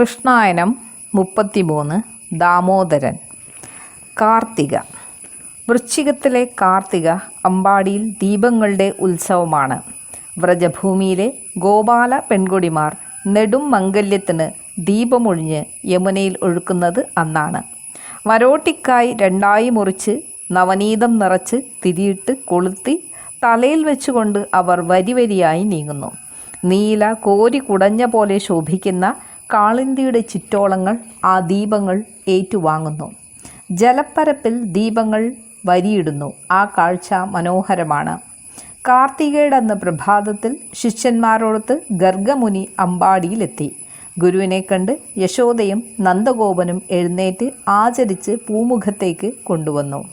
കൃഷ്ണായനം മുപ്പത്തിമൂന്ന് ദാമോദരൻ. കാർത്തിക. വൃശ്ചികത്തിലെ കാർത്തിക അമ്പാടിയിൽ ദീപങ്ങളുടെ ഉത്സവമാണ്. വ്രജഭൂമിയിലെ ഗോപാല പെൺകൊടിമാർ നെടും മംഗല്യത്തിന് ദീപമൊഴിഞ്ഞ് യമുനയിൽ ഒഴുക്കുന്നത് അന്നാണ്. വരോട്ടിക്കായി രണ്ടായി മുറിച്ച് നവനീതം നിറച്ച് തിരിയിട്ട് കൊളുത്തി തലയിൽ വെച്ചുകൊണ്ട് അവർ വരിവരിയായി നീങ്ങുന്നു. നീല കോരി കുടഞ്ഞ പോലെ ശോഭിക്കുന്ന കാളിന്തിയുടെ ചുറ്റോളങ്ങൾ ആ ദീപങ്ങൾ ഏറ്റുവാങ്ങുന്നു. ജലപ്പരപ്പിൽ ദീപങ്ങൾ വരിയിടുന്നു. ആ കാഴ്ച മനോഹരമാണ്. കാർത്തികയുടെ അന്ന് പ്രഭാതത്തിൽ ശിഷ്യന്മാരോടൊത്ത് ഗർഗമുനി അമ്പാടിയിലെത്തി. ഗുരുവിനെ കണ്ട് യശോദയും നന്ദഗോപനും എഴുന്നേറ്റ് ആചരിച്ച് പൂമുഖത്തേക്ക് കൊണ്ടുവന്നു.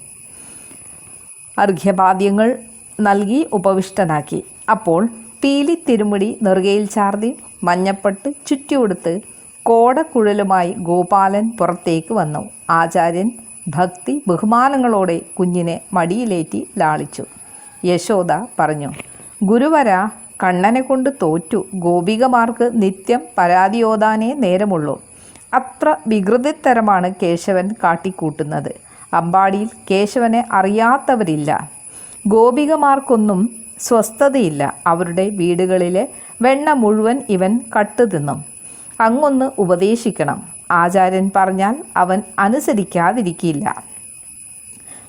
അർഘ്യപാദ്യങ്ങൾ നൽകി ഉപവിഷ്ടനാക്കി. അപ്പോൾ പീലി തിരുമുടി നെറുകയിൽ ചാർത്തി മഞ്ഞപ്പട്ട് ചുറ്റിയുടുത്ത് കോടക്കുഴലുമായി ഗോപാലൻ പുറത്തേക്ക് വന്നു. ആചാര്യൻ ഭക്തി ബഹുമാനങ്ങളോടെ കുഞ്ഞിനെ മടിയിലേറ്റി ലാളിച്ചു. യശോദ പറഞ്ഞു ഗുരുവര കണ്ണനെ കൊണ്ട് തോറ്റു. ഗോപികമാർക്ക് നിത്യം പരാതിയോതാനേ നേരമുള്ളൂ. അത്ര വികൃതിത്തരമാണ് കേശവൻ കാട്ടിക്കൂട്ടുന്നത്. അമ്പാടിയിൽ കേശവനെ അറിയാത്തവരില്ല. ഗോപികമാർക്കൊന്നും സ്വസ്ഥതയില്ല. അവരുടെ വീടുകളിലെ വെണ്ണ മുഴുവൻ ഇവൻ കട്ടു തിന്നും. അങ്ങൊന്ന് ഉപദേശിക്കണം. ആചാര്യൻ പറഞ്ഞാൽ അവൻ അനുസരിക്കാതിരിക്കില്ല.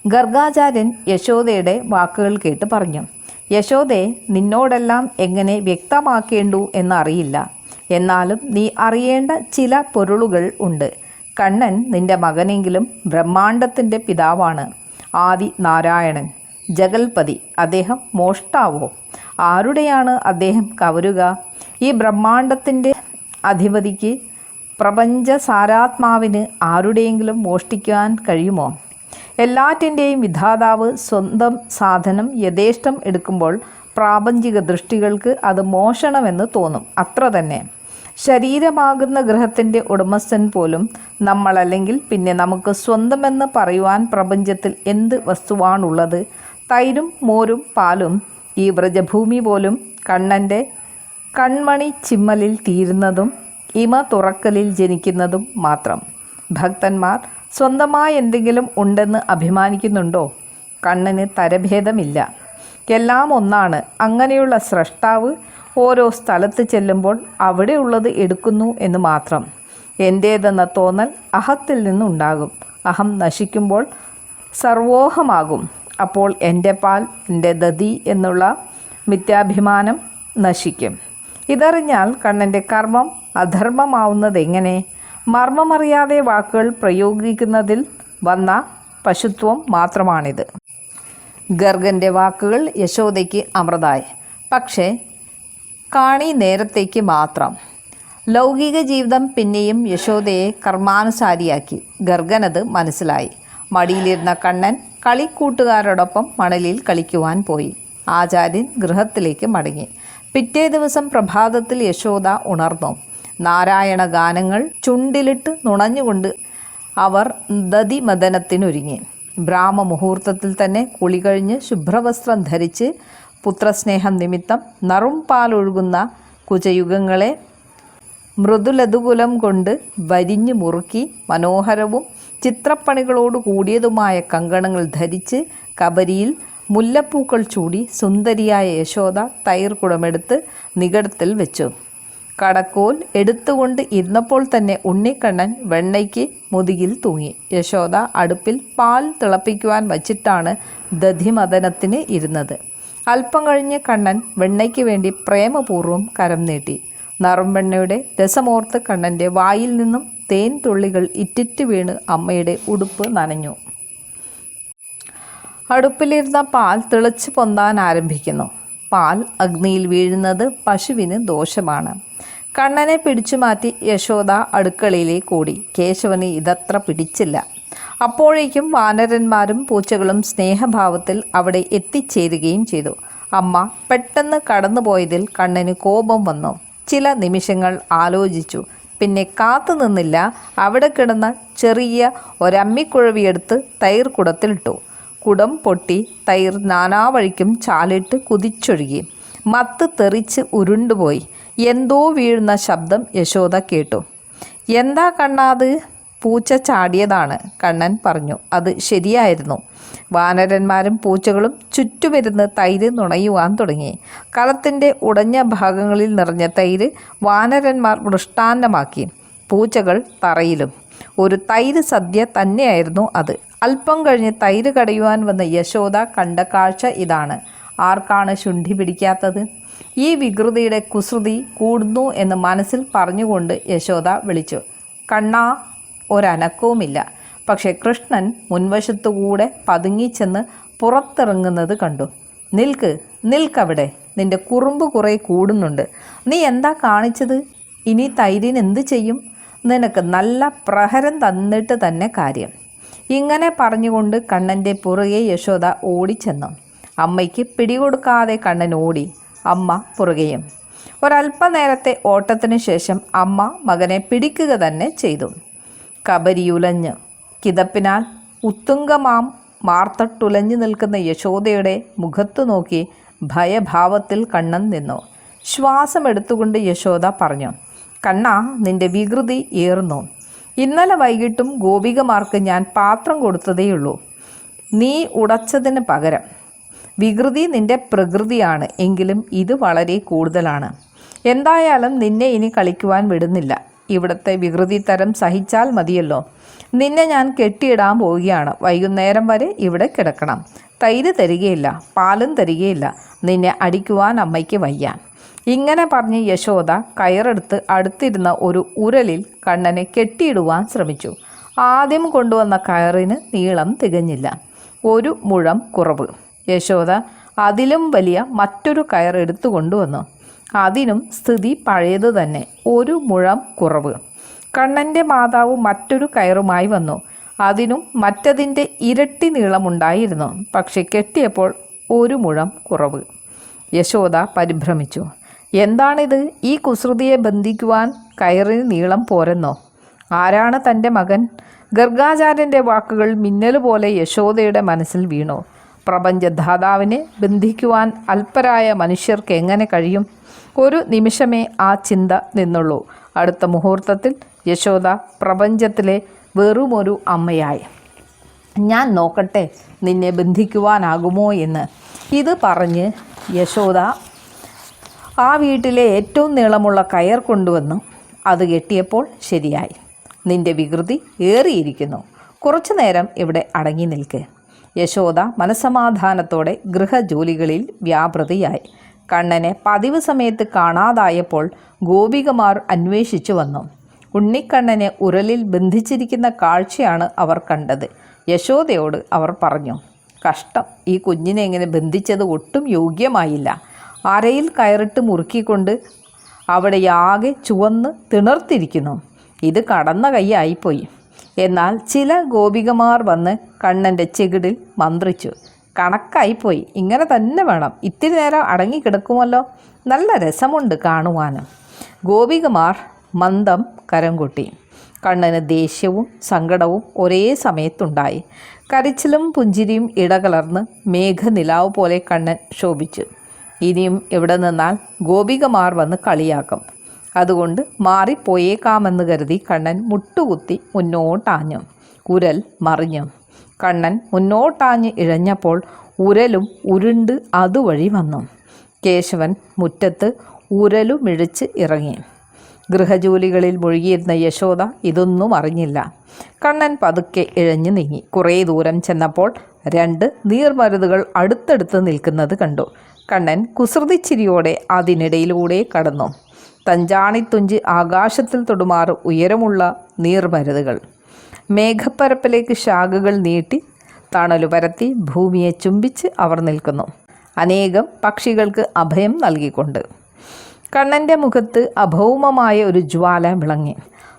ഗർഗാചാര്യൻ യശോദയുടെ വാക്കുകൾ കേട്ട് പറഞ്ഞു. യശോദെ നിന്നോടെല്ലാം എങ്ങനെ വ്യക്തമാക്കേണ്ടു എന്നറിയില്ല. എന്നാലും നീ അറിയേണ്ട ചില പൊരുളുകൾ ഉണ്ട്. കണ്ണൻ നിന്റെ മകനെങ്കിലും ബ്രഹ്മാണ്ടത്തിന്റെ പിതാവാണ്. ആദി നാരായണൻ ജഗൽപതി. അദ്ദേഹം മോഷ്ടാവോ? ആരുടെയാണ് അദ്ദേഹം കവരുക? ഈ ബ്രഹ്മാണ്ടത്തിന്റെ അധിപതിക്ക് പ്രപഞ്ച സാരാത്മാവിന് ആരുടെയെങ്കിലും മോഷ്ടിക്കുവാൻ കഴിയുമോ? എല്ലാറ്റിന്റെയും വിധാതാവ് സ്വന്തം സാധനം യഥേഷ്ടം എടുക്കുമ്പോൾ പ്രാപഞ്ചിക ദൃഷ്ടികൾക്ക് അത് മോഷണമെന്ന് തോന്നും. അത്ര തന്നെ. ശരീരമാകുന്ന ഗ്രഹത്തിന്റെ ഉടമസ്ഥൻ പോലും നമ്മളല്ലെങ്കിൽ പിന്നെ നമുക്ക് സ്വന്തമെന്ന് പറയുവാൻ പ്രപഞ്ചത്തിൽ എന്ത് വസ്തുവാണുള്ളത്? തൈരും മോരും പാലും ഈ വ്രജഭൂമി പോലും കണ്ണന്റെ കൺമണി ചിമ്മലിൽ തീരുന്നതും ഇമ തുറക്കലിൽ ജനിക്കുന്നതും മാത്രം. ഭക്തന്മാർ സ്വന്തമായി എന്തെങ്കിലും ഉണ്ടെന്ന് അഭിമാനിക്കുന്നുണ്ടോ? കണ്ണന് തരഭേദമില്ല. എല്ലാം ഒന്നാണ്. അങ്ങനെയുള്ള സ്രഷ്ടാവ് ഓരോ സ്ഥലത്ത് ചെല്ലുമ്പോൾ അവിടെയുള്ളത് എടുക്കുന്നു എന്ന് മാത്രം. എന്റേതെന്ന തോന്നൽ അഹത്തിൽ നിന്നുണ്ടാകും. അഹം നശിക്കുമ്പോൾ സർവോഹമാകും. അപ്പോൾ എന്റെ പാൽ എന്റെ ദതി എന്നുള്ള മിഥ്യാഭിമാനം നശിക്കും. ഇതറിഞ്ഞാൽ കണ്ണന്റെ കർമ്മം അധർമ്മമാവുന്നത് എങ്ങനെ? മർമ്മമറിയാതെ വാക്കുകൾ പ്രയോഗിക്കുന്നതിൽ വന്ന പശുത്വം മാത്രമാണിത്. ഗർഗന്റെ വാക്കുകൾ യശോദയ്ക്ക് അമൃതായി. പക്ഷേ കാണി നേരത്തേക്ക് മാത്രം. ലൗകിക ജീവിതം പിന്നെയും യശോദയെ കർമാനുസാരിയാക്കി. ഗർഗനത് മനസ്സിലായി. മടിയിലിരുന്ന കണ്ണൻ കളിക്കൂട്ടുകാരോടൊപ്പം മണലിൽ കളിക്കുവാൻ പോയി. ആചാര്യൻ ഗൃഹത്തിലേക്ക് മടങ്ങി. പിറ്റേ ദിവസം പ്രഭാതത്തിൽ യശോദ ഉണർന്നു. നാരായണ ഗാനങ്ങൾ ചുണ്ടിലിട്ട് നുണഞ്ഞുകൊണ്ട് അവർ ദതിമദനത്തിനൊരുങ്ങി ബ്രാഹ്മമുഹൂർത്തത്തിൽ തന്നെ കുളി കഴിഞ്ഞ് ശുഭ്രവസ്ത്രം ധരിച്ച് പുത്രസ്നേഹം നിമിത്തം നറും പാലൊഴുകുന്ന കുചയുഗങ്ങളെ മൃദുലതുകുലം കൊണ്ട് വരിഞ്ഞു മുറുക്കി മനോഹരവും ചിത്രപ്പണികളോട് കൂടിയതുമായ കങ്കണങ്ങൾ ധരിച്ച് കബരിയിൽ മുല്ലപ്പൂക്കൾ ചൂടി സുന്ദരിയായ യശോദ തൈർ കുടമെടുത്ത് നികടത്തിൽ വെച്ചു. കടക്കോൽ എടുത്തുകൊണ്ട് ഇരുന്നപ്പോൾ തന്നെ ഉണ്ണിക്കണ്ണൻ വെണ്ണയ്ക്ക് മുതുകിൽ തൂങ്ങി. യശോദ അടുപ്പിൽ പാൽ തിളപ്പിക്കുവാൻ വച്ചിട്ടാണ് ദധിമദനത്തിന് ഇരുന്നത്. അല്പം കഴിഞ്ഞ് കണ്ണൻ വെണ്ണയ്ക്ക് വേണ്ടി പ്രേമപൂർവം കരം നീട്ടി. നറുംവെണ്ണയുടെ രസമോർത്ത് കണ്ണന്റെ വായിൽ നിന്നും തേൻ തുള്ളികൾ ഇറ്റിറ്റ് വീണ് അമ്മയുടെ ഉടുപ്പ് നനഞ്ഞു. അടുപ്പിലിരുന്ന പാൽ തിളച്ചു പൊന്താൻ ആരംഭിക്കുന്നു. പാൽ അഗ്നിയിൽ വീഴുന്നത് പശുവിന് ദോഷമാണ്. കണ്ണനെ പിടിച്ചു മാറ്റി യശോദ അടുക്കളയിലേക്ക് ഓടി. കേശവന് ഇതത്ര പിടിച്ചില്ല. അപ്പോഴേക്കും വാനരന്മാരും പൂച്ചകളും സ്നേഹഭാവത്തിൽ അവിടെ എത്തിച്ചേരുകയും ചെയ്തു. അമ്മ പെട്ടെന്ന് കടന്നുപോയതിൽ കണ്ണന് കോപം വന്നു. ചില നിമിഷങ്ങൾ ആലോചിച്ചു. പിന്നെ കാത്തു നിന്നില്ല. അവിടെ കിടന്ന ചെറിയ ഒരമ്മിക്കുഴവിയെടുത്ത് തൈർ കുടത്തിലിട്ടു. കുടം പൊട്ടി തൈർ നാനാവഴിക്കും ചാലിട്ട് കുതിച്ചൊഴുകി. മത്ത് തെറിച്ച് ഉരുണ്ടുപോയി. എന്തോ വീഴുന്ന ശബ്ദം യശോദ കേട്ടു. എന്താ കണ്ണാത് പൂച്ച ചാടിയതാണ് കണ്ണൻ പറഞ്ഞു. അത് ശരിയായിരുന്നു. വാനരന്മാരും പൂച്ചകളും ചുറ്റുമിരുന്ന് തൈര് നുണയുവാൻ തുടങ്ങി. കളത്തിന്റെ ഉടഞ്ഞ ഭാഗങ്ങളിൽ നിറഞ്ഞ തൈര് വാനരന്മാർ മൃഷ്ടാന്തമാക്കി പൂച്ചകൾ തറയിലും. ഒരു തൈര് സദ്യ തന്നെയായിരുന്നു അത്. അല്പം കഴിഞ്ഞ് തൈര് കടയുവാൻ വന്ന യശോദ കണ്ട കാഴ്ച ഇതാണ്. ആർക്കാണ് ശുണ്ഠി പിടിക്കാത്തത്? ഈ വികൃതിയുടെ കുസൃതി കൂടുന്നു എന്ന് മനസ്സിൽ പറഞ്ഞുകൊണ്ട് യശോദ വിളിച്ചു. കണ്ണാ ഒരനക്കവുമില്ല. പക്ഷേ കൃഷ്ണൻ മുൻവശത്തുകൂടെ പതുങ്ങിച്ചെന്ന് പുറത്തിറങ്ങുന്നത് കണ്ടു. നിൽക്ക് നിൽക്കവിടെ. നിന്റെ കുറുമ്പ് കുറേ കൂടുന്നുണ്ട്. നീ എന്താ കാണിച്ചത്? ഇനി തൈരിന് എന്ത് ചെയ്യും? നിനക്ക് നല്ല പ്രഹരം തന്നിട്ട് തന്നെ കാര്യം. ഇങ്ങനെ പറഞ്ഞുകൊണ്ട് കണ്ണന്റെ പുറകെ യശോദ ഓടിച്ചെന്നു. അമ്മയ്ക്ക് പിടികൊടുക്കാതെ കണ്ണൻ ഓടി. അമ്മ പുറകെയും. ഒരല്പനേരത്തെ ഓട്ടത്തിന് ശേഷം അമ്മ മകനെ പിടിക്കുക തന്നെ ചെയ്തു. കബരിയുലഞ്ഞ് കിതപ്പിനാൽ ഉത്തുംഗമാം മാർത്തട്ടുലഞ്ഞു നിൽക്കുന്ന യശോദയുടെ മുഖത്തു നോക്കി ഭയഭാവത്തിൽ കണ്ണൻ നിന്നു. ശ്വാസമെടുത്തുകൊണ്ട് യശോദ പറഞ്ഞു കണ്ണ നിന്റെ വികൃതി ഏറുന്നു. ഇന്നലെ വൈകിട്ടും ഗോപികമാർക്ക് ഞാൻ പാത്രം കൊടുത്തതേയുള്ളൂ. നീ ഉടച്ചതിന് പകരം. വികൃതി നിന്റെ പ്രകൃതിയാണ് എങ്കിലും ഇത് വളരെ കൂടുതലാണ്. എന്തായാലും നിന്നെ ഇനി കളിക്കുവാൻ വിടുന്നില്ല. ഇവിടുത്തെ വികൃതി തരം സഹിച്ചാൽ മതിയല്ലോ. നിന്നെ ഞാൻ കെട്ടിയിടാൻ പോവുകയാണ്. വൈകുന്നേരം വരെ ഇവിടെ കിടക്കണം. തൈര് തരികയില്ല പാലും തരികയില്ല. നിന്നെ അടിക്കുവാൻ അമ്മയ്ക്ക് വയ്യ. ഇങ്ങനെ പറഞ്ഞ് യശോദ കയറെടുത്ത് അടുത്തിരുന്ന ഒരു ഉരലിൽ കണ്ണനെ കെട്ടിയിടുവാൻ ശ്രമിച്ചു. ആദ്യം കൊണ്ടുവന്ന കയറിന് നീളം തികഞ്ഞില്ല. ഒരു മുഴം കുറവ്. യശോദ അതിലും വലിയ മറ്റൊരു കയർ എടുത്തു കൊണ്ടുവന്നു അതിനും സ്ഥിതി പഴയത് തന്നെ ഒരു മുഴം കുറവ്. കണ്ണന്റെ മാതാവ് മറ്റൊരു കയറുമായി വന്നു. അതിനും മറ്റതിന്റെ ഇരട്ടി നീളമുണ്ടായിരുന്നു. പക്ഷെ കെട്ടിയപ്പോൾ ഒരു മുഴം കുറവ്. യശോദ പരിഭ്രമിച്ചു. എന്താണിത്? ഈ കുസൃതിയെ ബന്ധിക്കുവാൻ കയറിന് നീളം പോരെന്നോ? ആരാണ് തന്റെ മകൻ? ഗർഗാചാര്യന്റെ വാക്കുകൾ മിന്നൽ പോലെ യശോദയുടെ മനസ്സിൽ വീണു. പ്രപഞ്ചധാതാവിനെ ബന്ധിക്കുവാൻ അല്പരായ മനുഷ്യർക്ക് എങ്ങനെ കഴിയും? ഒരു നിമിഷമേ ആ ചിന്ത നിന്നുള്ളൂ. അടുത്ത മുഹൂർത്തത്തിൽ യശോദ പ്രപഞ്ചത്തിലെ വെറുമൊരു അമ്മയായി. ഞാൻ നോക്കട്ടെ നിന്നെ ബന്ധിക്കുവാനാകുമോ എന്ന്. ഇത് പറഞ്ഞ് യശോദ ആ വീട്ടിലെ ഏറ്റവും നീളമുള്ള കയർ കൊണ്ടുവന്നു അത് കെട്ടിയപ്പോൾ ശരിയായി. നിന്റെ വികൃതി ഏറിയിരിക്കുന്നു. കുറച്ചു നേരം ഇവിടെ അടങ്ങി നിൽക്ക്. യശോദ മനസമാധാനത്തോടെ ഗൃഹജോലികളിൽ വ്യാപൃതിയായി. കണ്ണനെ പതിവ് സമയത്ത് കാണാതായപ്പോൾ ഗോപികമാർ അന്വേഷിച്ചു വന്നു. ഉണ്ണിക്കണ്ണനെ ഉരലിൽ ബന്ധിച്ചിരിക്കുന്ന കാഴ്ചയാണ് അവർ കണ്ടത്. യശോദയോട് അവർ പറഞ്ഞു കഷ്ടം. ഈ കുഞ്ഞിനെ ഇങ്ങനെ ബന്ധിച്ചത് ഒട്ടും യോഗ്യമായില്ല. അരയിൽ കയറിട്ട് മുറുക്കിക്കൊണ്ട് അവിടെ ആകെ ചുവന്ന് തിണർത്തിരിക്കുന്നു. ഇത് കടന്ന കൈയായിപ്പോയി. എന്നാൽ ചില ഗോപികമാർ വന്ന് കണ്ണന്റെ ചെകിടിൽ മന്ത്രിച്ചു കണക്കായിപ്പോയി. ഇങ്ങനെ തന്നെ വേണം. ഇത്തിരി നേരം അടങ്ങി കിടക്കുമല്ലോ നല്ല രസമുണ്ട് കാണുവാനും. ഗോപികുമാർ മന്ദം കരം കൊട്ടി കണ്ണന് ദേഷ്യവും സങ്കടവും ഒരേ സമയത്തുണ്ടായി. കരച്ചിലും പുഞ്ചിരിയും ഇടകലർന്ന് മേഘനിലാവ് പോലെ കണ്ണൻ ശോഭിച്ചു. ഇനിയും എവിടെ നിന്നാൽ ഗോപികമാർ വന്ന് കളിയാക്കും. അതുകൊണ്ട് മാറിപ്പോയേക്കാമെന്ന് കരുതി കണ്ണൻ മുട്ടുകുത്തി മുന്നോട്ടാഞ്ഞു. കുരൽ മറിഞ്ഞു. കണ്ണൻ മുന്നോട്ടാഞ്ഞ് ഇഴഞ്ഞപ്പോൾ ഉരലും ഉരുണ്ട് അതുവഴി വന്നു. കേശവൻ മുറ്റത്ത് ഉരലുമിഴിച്ച് ഇറങ്ങി. ഗൃഹജോലികളിൽ മുഴുകിയിരുന്ന യശോദ ഇതൊന്നും അറിഞ്ഞില്ല. കണ്ണൻ പതുക്കെ ഇഴഞ്ഞു നീങ്ങി. കുറേ ദൂരം ചെന്നപ്പോൾ രണ്ട് നീർമരുതുകൾ അടുത്തടുത്ത് നിൽക്കുന്നത് കണ്ടു. കണ്ണൻ കുസൃതിച്ചിരിയോടെ അതിനിടയിലൂടെ കടന്നു. തഞ്ചാണിത്തുഞ്ചി ആകാശത്തിൽ തൊടുമാറ് ഉയരമുള്ള നീർമരുതുകൾ. മേഘപ്പരപ്പിലേക്ക് ശാഖകൾ നീട്ടി തണലു പരത്തി ഭൂമിയെ ചുംബിച്ച് അവർ നിൽക്കുന്നു. അനേകം പക്ഷികൾക്ക് അഭയം നൽകിക്കൊണ്ട്. കണ്ണന്റെ മുഖത്ത് അഭൗമമായ ഒരു ജ്വാല വിളങ്ങി.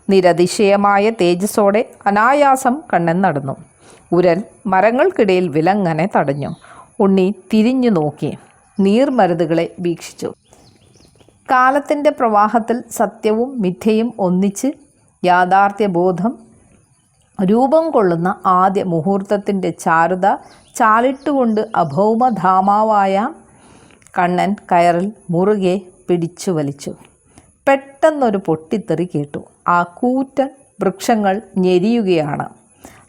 നിരതിശയമായ തേജസ്സോടെ അനായാസം കണ്ണൻ നടന്നു. ഉരൽ മരങ്ങൾക്കിടയിൽ വിലങ്ങനെ തടഞ്ഞു. ഉണ്ണി തിരിഞ്ഞു നോക്കി. നീർമരുതുകളെ വീക്ഷിച്ചു. കാലത്തിന്റെ പ്രവാഹത്തിൽ സത്യവും മിഥ്യയും ഒന്നിച്ച് യാഥാർത്ഥ്യബോധം രൂപം കൊള്ളുന്ന ആദ്യ മുഹൂർത്തത്തിന്റെ ചാരുത ചാലിട്ടുകൊണ്ട് അഭൗമധാമാവായ കണ്ണൻ കയറിൽ മുറുകെ പിടിച്ചു വലിച്ചു. പെട്ടെന്നൊരു പൊട്ടിത്തെറി കേട്ടു. ആ കൂറ്റൻ വൃക്ഷങ്ങൾ ഞെരിയുകയാണ്.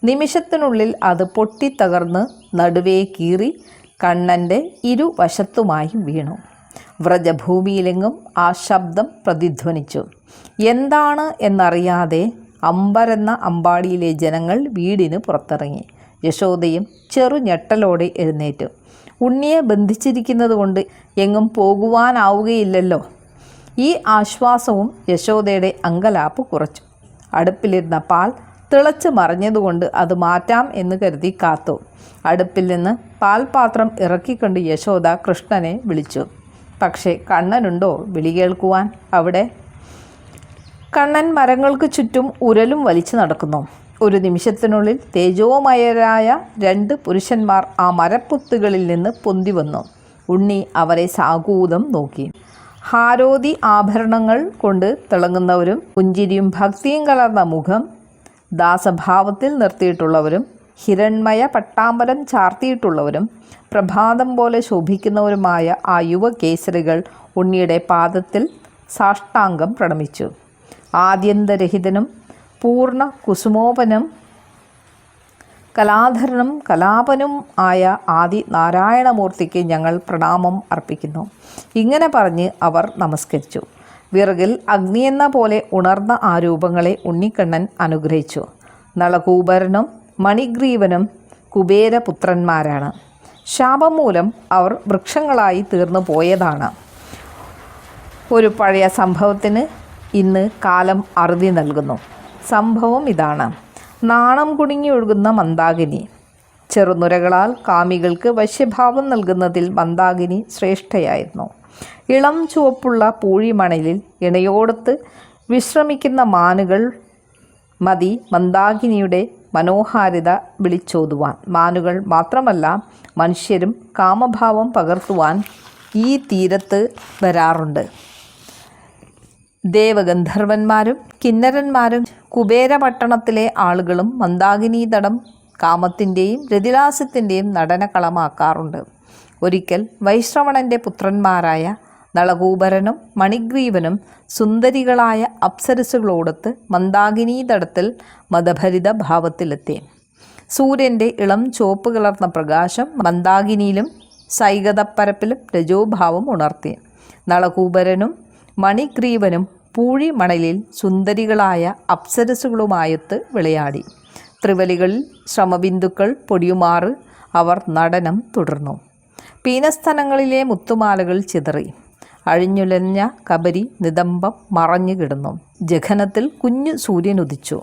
നിമിഷത്തിനുള്ളിൽ അത് പൊട്ടിത്തകർന്ന് നടുവേ കീറി കണ്ണന്റെ ഇരുവശത്തുമായി വീണു. വ്രജഭൂമിയിലെങ്ങും ആ ശബ്ദം പ്രതിധ്വനിച്ചു. എന്താണ് എന്നറിയാതെ അമ്പരെന്ന അമ്പാടിയിലെ ജനങ്ങൾ വീടിന് പുറത്തിറങ്ങി. യശോദയും ചെറു ഞെട്ടലോടെ എഴുന്നേറ്റു. ഉണ്ണിയെ ബന്ധിച്ചിരിക്കുന്നത് കൊണ്ട് എങ്ങും പോകുവാനാവുകയില്ലല്ലോ. ഈ ആശ്വാസവും യശോദയുടെ അങ്കലാപ്പ് കുറച്ചു. അടുപ്പിലിരുന്ന പാൽ തിളച്ച് മറിഞ്ഞതുകൊണ്ട് അത് മാറ്റാം എന്ന് കരുതി കാത്തു. അടുപ്പിൽ നിന്ന് പാൽപാത്രം ഇറക്കിക്കൊണ്ട് യശോദ കൃഷ്ണനെ വിളിച്ചു. പക്ഷേ കണ്ണനുണ്ടോ വിളി കേൾക്കുവാൻ അവിടെ? കണ്ണൻ മരങ്ങൾക്ക് ചുറ്റും ഉരലും വലിച്ചു നടക്കുന്നു. ഒരു നിമിഷത്തിനുള്ളിൽ തേജോമയരായ രണ്ട് പുരുഷന്മാർ ആ മരപ്പുത്തുകളിൽ നിന്ന് പൊന്തി വന്നു. ഉണ്ണി അവരെ സാകൂതം നോക്കി. ഹാരോതി ആഭരണങ്ങൾ കൊണ്ട് തിളങ്ങുന്നവരും പുഞ്ചിരിയും ഭക്തിയും കലർന്ന മുഖം ദാസഭാവത്തിൽ നിർത്തിയിട്ടുള്ളവരും ഹിരൺമയ പട്ടാമ്പലം ചാർത്തിയിട്ടുള്ളവരും പ്രഭാതം പോലെ ശോഭിക്കുന്നവരുമായ ആ യുവ കേസരികൾ ഉണ്ണിയുടെ പാദത്തിൽ സാഷ്ടാംഗം പ്രണമിച്ചു. ആദ്യന്തരഹിതനും പൂർണ കുസുമോപനം കലാധരനും കലാപനും ആയ ആദി നാരായണമൂർത്തിക്ക് ഞങ്ങൾ പ്രണാമം അർപ്പിക്കുന്നു. ഇങ്ങനെ പറഞ്ഞ് അവർ നമസ്കരിച്ചു. വിറകിൽ അഗ്നിയെന്ന പോലെ ഉണർന്ന ആ രൂപങ്ങളെ ഉണ്ണിക്കണ്ണൻ അനുഗ്രഹിച്ചു. നളകൂബരനും മണിഗ്രീവനും കുബേരപുത്രന്മാരാണ്. ശാപം മൂലം അവർ വൃക്ഷങ്ങളായി തീർന്നു പോയതാണ്. ഒരു പഴയ സംഭവത്തിന് ഇന്ന് കാലം അറുതി നൽകുന്നു. സംഭവം ഇതാണ്. നാണം കുടുങ്ങി ഒഴുകുന്ന മന്ദാകിനി. ചെറുനുരകളാൽ കാമികൾക്ക് വശ്യഭാവം നൽകുന്നതിൽ മന്ദാകിനി ശ്രേഷ്ഠയായിരുന്നു. ഇളം ചുവപ്പുള്ള പൂഴിമണലിൽ ഇണയോടത്ത് വിശ്രമിക്കുന്ന മാനുകൾ മതി മന്ദാകിനിയുടെ മനോഹാരിത വിളിച്ചോതുവാൻ. മാനുകൾ മാത്രമല്ല മനുഷ്യരും കാമഭാവം പകർത്തുവാൻ ഈ തീരത്ത് വരാറുണ്ട്. ദേവഗന്ധർവന്മാരും കിന്നരന്മാരും കുബേരപട്ടണത്തിലെ ആളുകളും മന്ദാകിനീതടം കാമത്തിന്റെയും രതിലാസ്യത്തിന്റെയും നടനക്കളമാക്കാറുണ്ട് ഒരിക്കൽ വൈശ്രവണന്റെ പുത്രന്മാരായ നളകൂപരനും മണിഗ്രീവനും സുന്ദരികളായ അപ്സരസുകളോടൊത്ത് മന്ദാകിനീതടത്തിൽ മതഭരിത ഭാവത്തിലെത്തി. സൂര്യന്റെ ഇളം ചുവപ്പ് കലർന്ന പ്രകാശം മന്ദാകിനിയിലും സൈകതപ്പരപ്പിലും രജോഭാവം ഉണർത്തി. നളകൂബരനും മണിഗ്രീവനും പൂഴി മണലിൽ സുന്ദരികളായ അപ്സരസുകളുമായൊത്ത് വിളയാടി. ത്രിവലികളിൽ ശ്രമബിന്ദുക്കൾ പൊടിയുമാറ് അവർ നടനം തുടർന്നു. പീനസ്ഥലങ്ങളിലെ മുത്തുമാലകൾ ചിതറി. അഴിഞ്ഞുലഞ്ഞ കബരി നിതംബം മറഞ്ഞു കിടന്നു. ജഘനത്തിൽ കുഞ്ഞു സൂര്യൻ ഉദിച്ചു.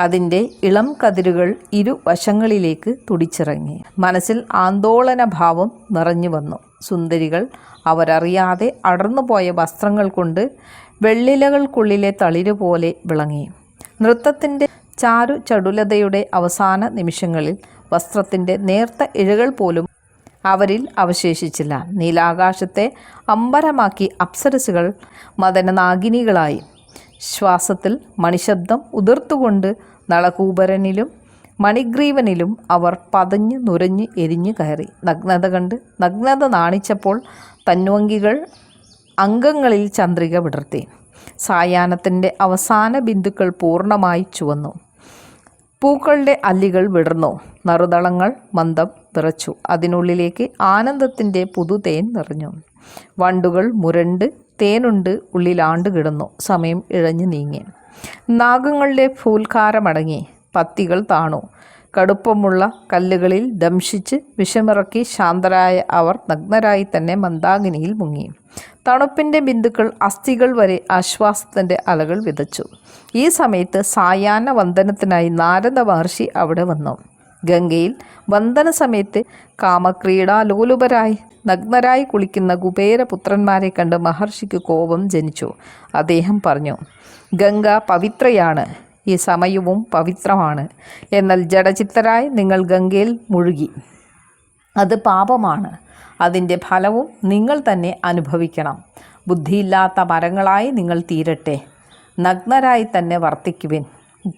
അതിന്റെ ഇളം കതിരുകൾ ഇരുവശങ്ങളിലേക്ക് തുടിച്ചിറങ്ങി. മനസ്സിൽ ആന്തോളനഭാവം നിറഞ്ഞു വന്നു. സുന്ദരികൾ അവരറിയാതെ അടർന്നുപോയ വസ്ത്രങ്ങൾ കൊണ്ട് വെള്ളിലകൾക്കുള്ളിലെ തളിരുപോലെ വിളങ്ങി. നൃത്തത്തിന്റെ ചാരു ചടുലതയുടെ അവസാന നിമിഷങ്ങളിൽ വസ്ത്രത്തിന്റെ നേർത്ത ഇഴകൾ പോലും അവരിൽ അവശേഷിച്ചില്ല. നീലാകാശത്തെ അമ്പരമാക്കി അപ്സരസുകൾ മദനനാഗിനികളായി. ശ്വാസത്തിൽ മണിശബ്ദം ഉതിർത്തുകൊണ്ട് നളകൂപരനിലും മണിഗ്രീവനിലും അവർ പതഞ്ഞ് നുരഞ്ഞ് എരിഞ്ഞു കയറി. നഗ്നത കണ്ട് നഗ്നത നാണിച്ചപ്പോൾ തന്വങ്കികൾ അംഗങ്ങളിൽ ചന്ദ്രിക വിടർത്തി. സായാഹ്നത്തിന്റെ അവസാന ബിന്ദുക്കൾ പൂർണമായി ചുവന്നു. പൂക്കളുടെ അല്ലികൾ വിടർന്നു. നറുതളങ്ങൾ മന്ദം വിറച്ചു അതിനുള്ളിലേക്ക് ആനന്ദത്തിന്റെ പുതുതേൻ നിറഞ്ഞു. വണ്ടുകൾ മുരണ്ട് തേനുണ്ട് ഉള്ളിലാണ്ട് കിടന്നു. സമയം ഇഴഞ്ഞു നീങ്ങി. നാഗങ്ങളുടെ ഫൂൽക്കാരമടങ്ങി പത്തികൾ താണു. കടുപ്പമുള്ള കല്ലുകളിൽ ദംശിച്ച് വിഷമിറക്കി ശാന്തരായ അവർ നഗ്നരായി തന്നെ മന്ദാഗിനിയിൽ മുങ്ങി. തണുപ്പിന്റെ ബിന്ദുക്കൾ അസ്ഥികൾ വരെ ആശ്വാസത്തിന്റെ അലകൾ വിതച്ചു. ഈ സമയത്ത് സായാഹ്ന വന്ദനത്തിനായി നാരദ മഹർഷി അവിടെ വന്നു. ഗംഗയിൽ വന്ദന സമയത്ത് കാമക്രീഡാലോലുപരായി നഗ്നരായി കുളിക്കുന്ന കുബേരപുത്രന്മാരെ കണ്ട് മഹർഷിക്ക് കോപം ജനിച്ചു. അദ്ദേഹം പറഞ്ഞു ഗംഗ പവിത്രയാണ്. ഈ സമയവും പവിത്രമാണ്. എന്നാൽ ജഡചിത്തരായി നിങ്ങൾ ഗംഗയിൽ മുഴുകി. അത് പാപമാണ്. അതിന്റെ ഫലവും നിങ്ങൾ തന്നെ അനുഭവിക്കണം. ബുദ്ധിയില്ലാത്ത മരങ്ങളായി നിങ്ങൾ തീരട്ടെ. നഗ്നരായി തന്നെ വർത്തിക്കുവിൻ.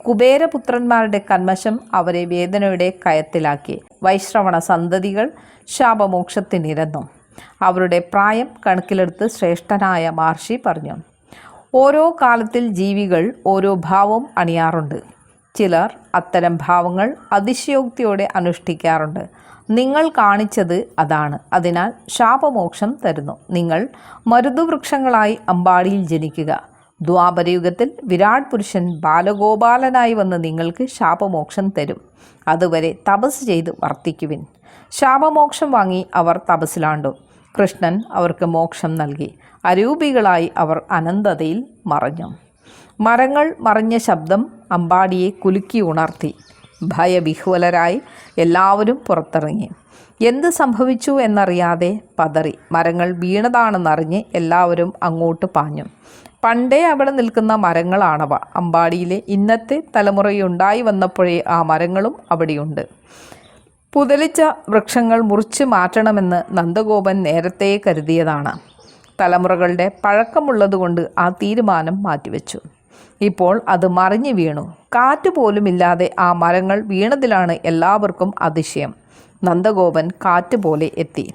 കുബേരപുത്രന്മാരുടെ കന്മശം അവരെ വേദനയുടെ കയത്തിലാക്കി. വൈശ്രവണ സന്തതികൾ ശാപമോക്ഷത്തിനിരന്നു. അവരുടെ പ്രായം കണക്കിലെടുത്ത് ശ്രേഷ്ഠനായ മഹർഷി പറഞ്ഞു. ഓരോ കാലത്തിൽ ജീവികൾ ഓരോ ഭാവം അണിയാറുണ്ട്. ചിലർ അത്തരം ഭാവങ്ങൾ അതിശയോക്തിയോടെ അനുഷ്ഠിക്കാറുണ്ട്. നിങ്ങൾ കാണിച്ചത് അതാണ്. അതിനാൽ ശാപമോക്ഷം തരുന്നു. നിങ്ങൾ മരുതുവൃക്ഷങ്ങളായി അമ്പാടിയിൽ ജനിക്കുക. ദ്വാപരയുഗത്തിൽ വിരാട് പുരുഷൻ ബാലഗോപാലനായി വന്ന് നിങ്ങൾക്ക് ശാപമോക്ഷം തരും. അതുവരെ തപസ് ചെയ്ത് വർത്തിക്കുവിൻ. ശാപമോക്ഷം വാങ്ങി അവർ തപസ്സിലാണ്ടു. കൃഷ്ണൻ അവർക്ക് മോക്ഷം നൽകി. അരൂപികളായി അവർ അനന്തതയിൽ മറഞ്ഞു. മരങ്ങൾ മറിഞ്ഞ ശബ്ദം അമ്പാടിയെ കുലുക്കി ഉണർത്തി. ഭയവിഹ്വലരായി എല്ലാവരും പുറത്തിറങ്ങി. എന്ത് സംഭവിച്ചു എന്നറിയാതെ പതറി. മരങ്ങൾ വീണതാണെന്നറിഞ്ഞ് എല്ലാവരും അങ്ങോട്ട് പാഞ്ഞു. പണ്ടേ അവിടെ നിൽക്കുന്ന മരങ്ങളാണവ. അമ്പാടിയിലെ ഇന്നത്തെ തലമുറയുണ്ടായി വന്നപ്പോഴേ ആ മരങ്ങളും അവിടെയുണ്ട്. പുതലിച്ച വൃക്ഷങ്ങൾ മുറിച്ച് മാറ്റണമെന്ന് നന്ദഗോപൻ നേരത്തെ കരുതിയതാണ്. തലമുറകളുടെ പഴക്കമുള്ളതുകൊണ്ട് ആ തീരുമാനം മാറ്റിവെച്ചു. ഇപ്പോൾ അത് മറിഞ്ഞു വീണു. കാറ്റ് പോലുമില്ലാതെ ആ മരങ്ങൾ വീണതിലാണ് എല്ലാവർക്കും അതിശയം. നന്ദഗോപൻ കാറ്റ് പോലെ എത്തി.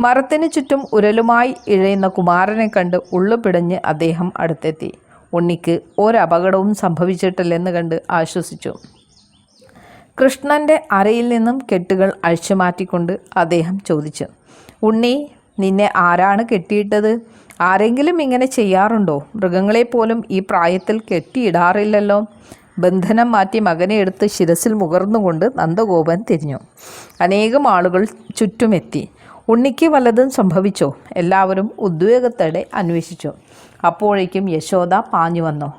മരത്തിന് ചുറ്റും ഉരലുമായി ഇഴയുന്ന കുമാരനെ കണ്ട് ഉള്ളുപിടഞ്ഞ് അദ്ദേഹം അടുത്തെത്തി. ഉണ്ണിക്ക് ഒരപകടവും സംഭവിച്ചിട്ടില്ലെന്ന് കണ്ട് ആശ്വസിച്ചു. കൃഷ്ണന്റെ അരയിൽ നിന്നും കെട്ടുകൾ അഴിച്ചുമാറ്റിക്കൊണ്ട് അദ്ദേഹം ചോദിച്ചു ഉണ്ണി നിന്നെ ആരാണ് കെട്ടിയിട്ടത്? ആരെങ്കിലും ഇങ്ങനെ ചെയ്യാറുണ്ടോ? മൃഗങ്ങളെപ്പോലും ഈ പ്രായത്തിൽ കെട്ടിയിടാറില്ലല്ലോ. ബന്ധനം മാറ്റി മകനെ എടുത്ത് ശിരസിൽ മുകർന്നുകൊണ്ട് നന്ദഗോപൻ തിരിഞ്ഞു. അനേകം ആളുകൾ ചുറ്റുമെത്തി. ഉണ്ണിക്ക് വല്ലതും സംഭവിച്ചോ? എല്ലാവരും ഉദ്വേഗത്തോടെ അന്വേഷിച്ചു. അപ്പോഴേക്കും യശോദ പാഞ്ഞു വന്നു.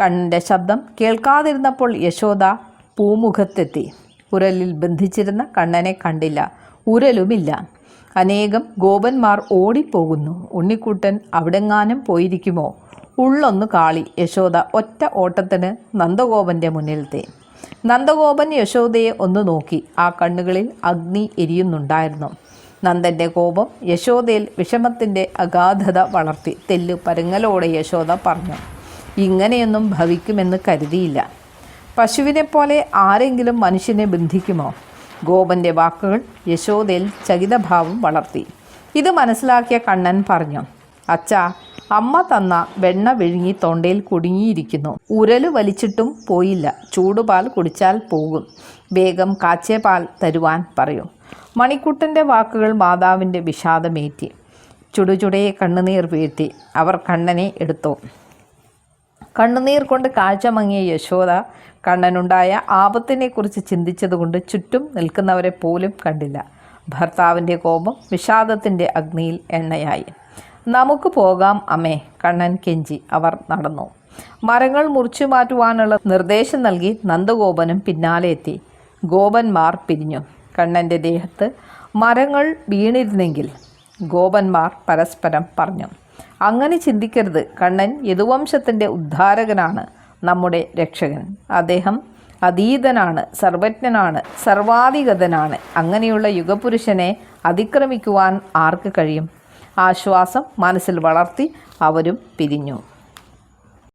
കണ്ണിന്റെ ശബ്ദം കേൾക്കാതിരുന്നപ്പോൾ യശോദ പൂമുഖത്തെത്തി. ഉരലിൽ ബന്ധിച്ചിരുന്ന കണ്ണനെ കണ്ടില്ല. ഉരലുമില്ല. അനേകം ഗോപന്മാർ ഓടിപ്പോകുന്നു. ഉണ്ണിക്കുട്ടൻ അവിടെങ്ങാനും പോയിരിക്കുമോ? ഉള്ളൊന്ന് കാളി. യശോദ ഒറ്റ ഓട്ടത്തിന് നന്ദഗോപന്റെ മുന്നിലത്തെ നന്ദഗോപൻ യശോദയെ ഒന്ന് നോക്കി. ആ കണ്ണുകളിൽ അഗ്നി എരിയുന്നുണ്ടായിരുന്നു. നന്ദന്റെ കോപം യശോദയിൽ വിഷമത്തിന്റെ അഗാധത വളർത്തി. തെല്ലു പരങ്ങലോടെ യശോദ പറഞ്ഞു ഇങ്ങനെയൊന്നും ഭവിക്കുമെന്ന് കരുതിയില്ല. പശുവിനെപ്പോലെ ആരെങ്കിലും മനുഷ്യനെ ബന്ധിക്കുമോ? ഗോപന്റെ വാക്കുകൾ യശോദയിൽ ചകിതഭാവം വളർത്തി. ഇത് മനസ്സിലാക്കിയ കണ്ണൻ പറഞ്ഞു അച്ഛാ അമ്മ തന്ന വെണ്ണ വിഴുങ്ങി തൊണ്ടയിൽ കുടുങ്ങിയിരിക്കുന്നു. ഉരൽ വലിച്ചിട്ടും പോയില്ല. ചൂടുപാൽ കുടിച്ചാൽ പോകും. വേഗം കാച്ചേ പാൽ തരുവാൻ പറയൂ. മണിക്കുട്ടന്റെ വാക്കുകൾ മാതാവിന്റെ വിഷാദമേറ്റി. ചുടുചുടയെ കണ്ണുനീർ വീഴ്ത്തി. അവർ കണ്ണനെ എടുത്തു. കണ്ണുനീർ കൊണ്ട് കാഴ്ച മങ്ങിയ യശോദ കണ്ണനുണ്ടായ ആപത്തിനെക്കുറിച്ച് ചിന്തിച്ചതുകൊണ്ട് ചുറ്റും നിൽക്കുന്നവരെ പോലും കണ്ടില്ല. ഭർത്താവിന്റെ കോപം വിഷാദത്തിന്റെ അഗ്നിയിൽ എണ്ണയായി. നമുക്ക് പോകാം അമ്മേ കണ്ണൻ കെഞ്ചി. അവർ നടന്നു. മരങ്ങൾ മുറിച്ചു മാറ്റുവാനുള്ള നിർദ്ദേശം നൽകി നന്ദഗോപനും പിന്നാലെ എത്തി. ഗോപന്മാർ പിരിഞ്ഞു. കണ്ണന്റെ ദേഹത്ത് മരങ്ങൾ വീണിരുന്നെങ്കിൽ ഗോപന്മാർ പരസ്പരം പറഞ്ഞു. അങ്ങനെ ചിന്തിക്കരുത് കണ്ണൻ യദുവംശത്തിന്റെ ഉദ്ധാരകനാണ്. നമ്മുടെ രക്ഷകൻ. അദ്ദേഹം അതീതനാണ് സർവജ്ഞനാണ് സർവാധിഗതനാണ് അങ്ങനെയുള്ള യുഗപുരുഷനെ അതിക്രമിക്കുവാൻ ആർക്ക് കഴിയും? ആശ്വാസം മനസ്സിൽ വളർത്തി അവരും പിരിഞ്ഞു.